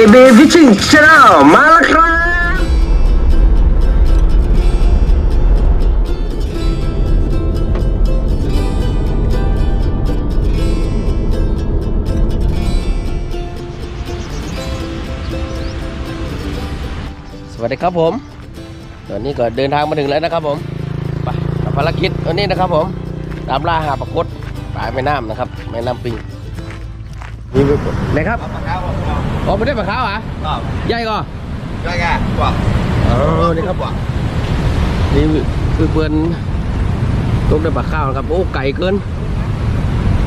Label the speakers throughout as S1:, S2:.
S1: AB Fishing Channel มาแล้วครับ
S2: สวัสดีครับผม ตอนนี้ก็เดินทางมาถึงแล้วนะครับผม ไปกับภารกิจวันนี้นะครับผมตามล่าหาปลากดปลายแม่น้ำนะครับ แม่น้ำปิงนี่ไหนครับ อ๋อไม่ได้ปลาขาวเหรอะ
S3: ครับ
S2: ใหญ่ก็
S3: ได้ไงกว่า
S2: อ๋อนี่ครับนี่คือเพื่อนตกได้ปลาข้าวนะครับ โอ้ไก่เกิน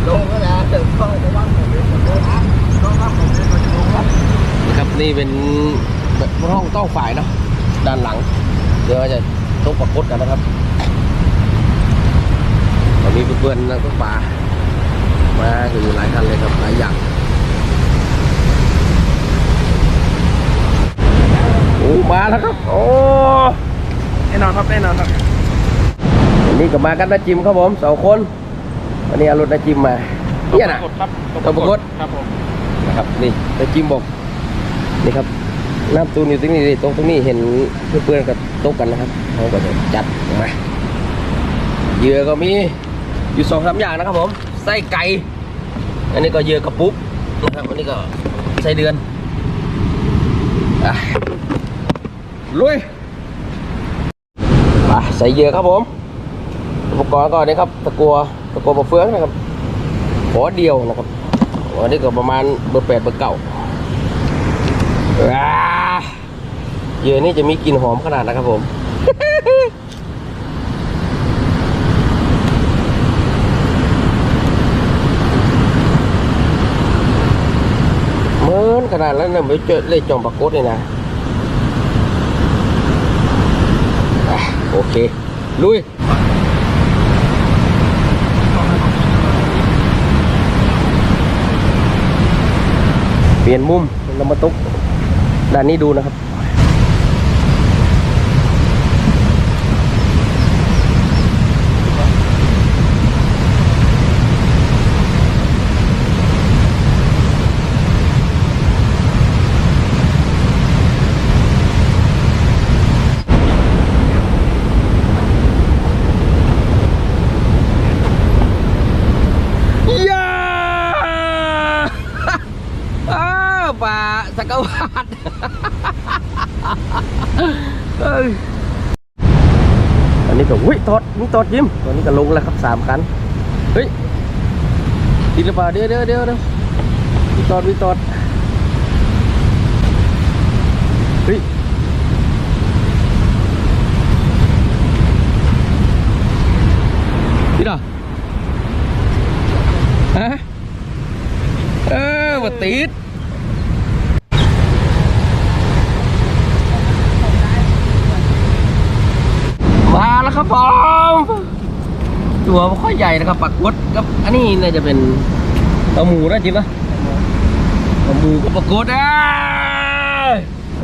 S3: ลงก็แล้วเดินเข้าไปว่างผมเลยผมเลยนะลงครับผมเลยผมลงครับ
S2: นะครับนี่เป็นห้องต้องฝ่ายเนาะด้านหลัง เดี๋ยวจะตกปลากดกันนะครับตอนนี้เพื่อนๆนักตกปลามากันอยู่หลายคันเลยครับหลายอย่างโอ้ มาแล้วครับ โอ้
S3: แน่นอนครับแน่นอนครับ
S2: วันนี้ก็มากันนะจิมครับผมสองคน วันนี้เอารถนะจิมมาเนี่ยนะ
S3: ครับ
S2: ตัวปรากฏ
S3: ครับผม
S2: นะครับนี่นะจิมบอกนี่ครับน้ำตูนอยู่ตรงนี้นี่ตรงตรงนี้เห็นเพื่อนๆกับตกกันนะครับเขาก็จะจัดมาเหยื่อก็มีอยู่สองสามอย่างนะครับผมไส้ไก่อันนี้ก็เหยื่อกระปุกนะครับอันนี้ก็ไส้เดือนอะ ลุยไปใส่เหยื่อครับผมอุปกรณ์ก็นี่ครับตะกัวตะกัวบะเฟืองนะครับขอเดียวนะครับอันนี้ก็ประมาณเบอร์แปดเบอร์เก้าว้าเหยื่อนี่จะมีกลิ่นหอมขนาดนะครับผมเหมือนขนาดแล้วนะไม่เจอเลยจองปรากฏเลยนะอะ โอเค ลุยเปลี่ยนมุมเรามาตุกด้านนี้ดูนะครับ ยา อ้าวป่าาดอันนี้ก็อุ้ยตอดนี่ตอดยิ้มตอนนี้ก็ลงแล้วครับสามคันเฮ้ยติดหรือเปล่าเดี๋ยวเดี๋ยวเดี๋ยวเดี๋ยวมีตอดมีตอดเฮ้ยติดเหรอฮะเออมาติด มาแล้วครับผม ตัวค่อยใหญ่นะครับปักกดกับอันนี้น่าจะเป็นเอาหมูนะจิมนะเอาหมูกับปักกดอะ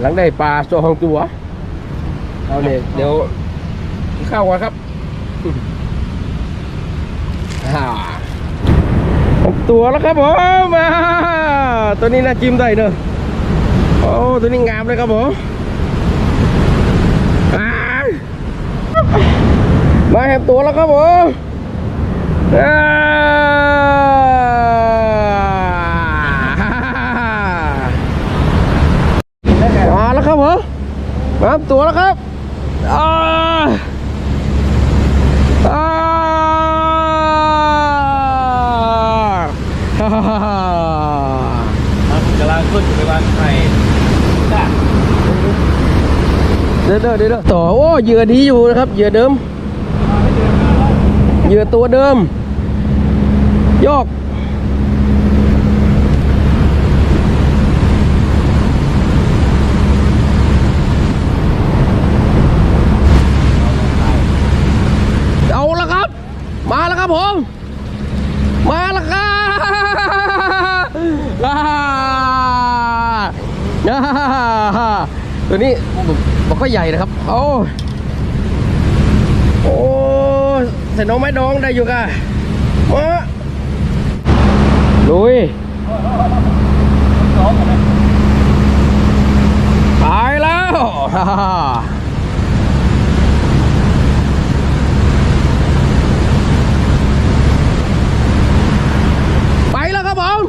S2: หลังได้ปลาสองตัวเอาเนี่ยเดี๋ยวเข้าวก่อนครับหกตัวแล้วครับผมมาตัวนี้น่าจิ้มได้เนอะโอ้ตัวนี้งามเลยครับผมอ่ามาแหบตัวแล้วครับผมอ่า มาแล้วครับผมมาแหบตัวแล้วครับอ่าอ่าฮ่าฮ่าฮ่าฮ่า
S3: งขึ้นไปวางไข่
S2: เดี๋ยวเดี๋ยวเดี๋ยวต่อโอ้เหยื่อดีอยู่นะครับเหยื่อเดิมเหยื่อตัวเดิม โยก เอาละครับ มาแล้วครับผม มาแล้วครับอ่าอ่าตัวนี้บอกก็ใหญ่นะครับโอ้โอ้ใส่น้องไม้ดองได้อยู่กะมา ลุยฮ่าไปแล้วครับผม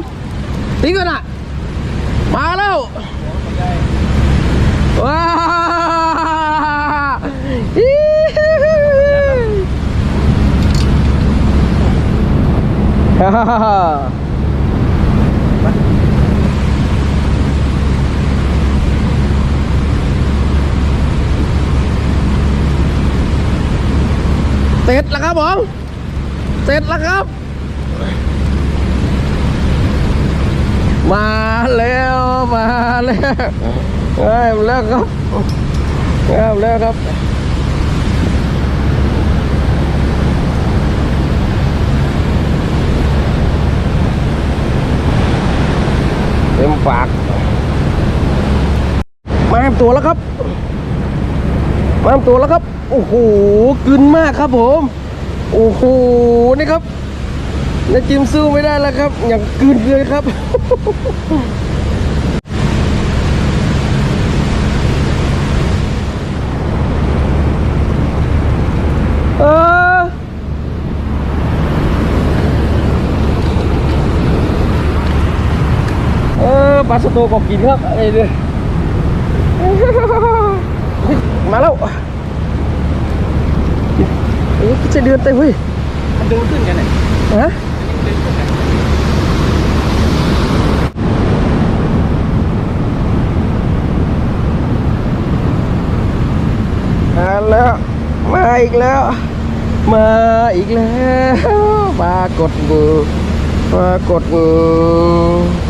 S2: ทิ้งกันอะ มาแล้ว ว้าอีฮ่าฮ่า เสร็จแล้วครับผม เสร็จแล้วครับ มาแล้วมาแล้วได้มาแล้วครับได้มาแล้วครับเต็มปาก มาแอมตัวแล้วครับ มามตัวแล้วครับ โอ้โหกลืนมากครับผม โอ้โหนี่ครับน้าจิมสู้ไม่ได้แล้วครับ อย่างกลืนเลยครับเออเออปลาสโตก็กินครับไอ้เนี่ย มาแล้วเอ้ยจะเดือนเต็มเว้ย
S3: มันดึงขึ้นกันเลย
S2: ฮะ
S3: ดึงขึ้นกัน
S2: มาแล้วมาอีกแล้ว มาอีกแล้วปรากฏมือปรากฏมือ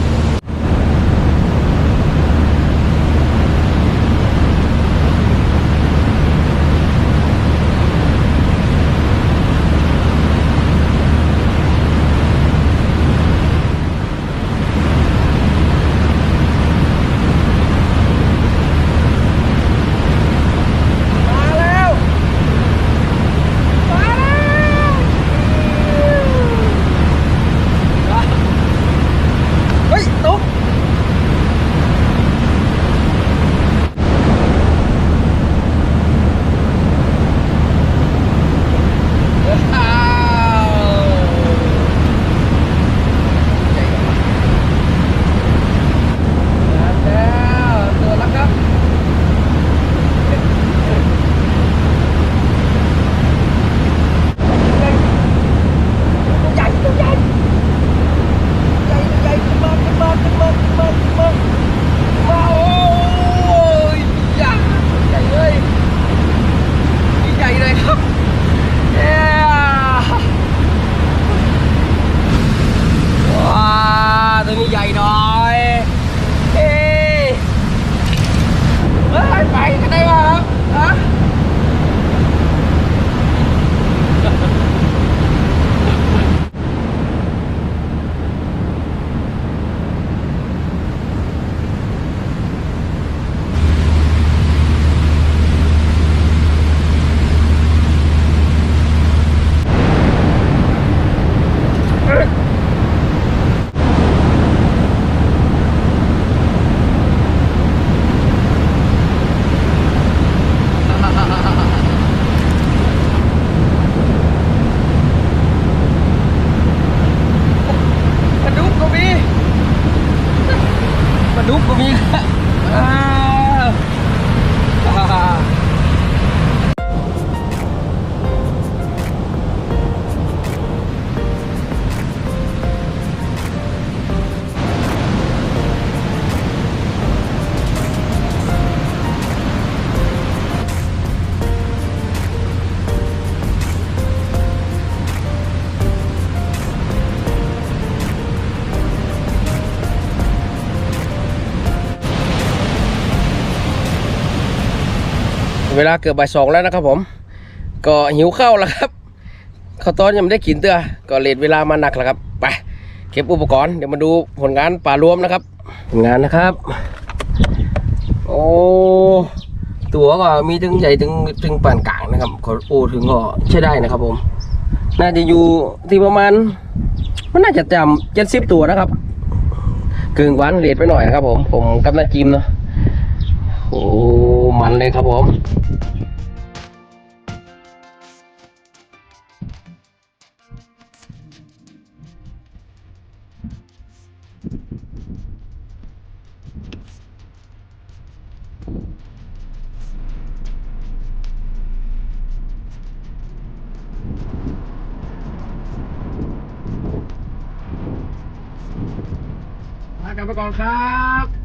S2: เวลาเกือบบ่ายสองแล้วนะครับผม ก็หิวข้าวแล้วครับข้าวต้อนยังไม่ได้กินเตื้อก็เลทเวลามาหนักแล้วครับไปเก็บอุปกรณ์เดี๋ยวมาดูผลงานป่ารวมนะครับผลงานนะครับ โอ้ตัวก็มีถึงใหญ่ถึงถึงปานกลางนะครับขอโอ้ถึงก็ใช้ได้นะครับผม น่าจะอยู่ที่ประมาณ มันน่าจะจำเจ็ดสิบตัวนะครับกึ่งวันเลทไปหน่อยนะครับผมผมกำลังจิมเนาะโอ้
S4: มันเลยครับผม
S2: ลากันไปก่อนครับ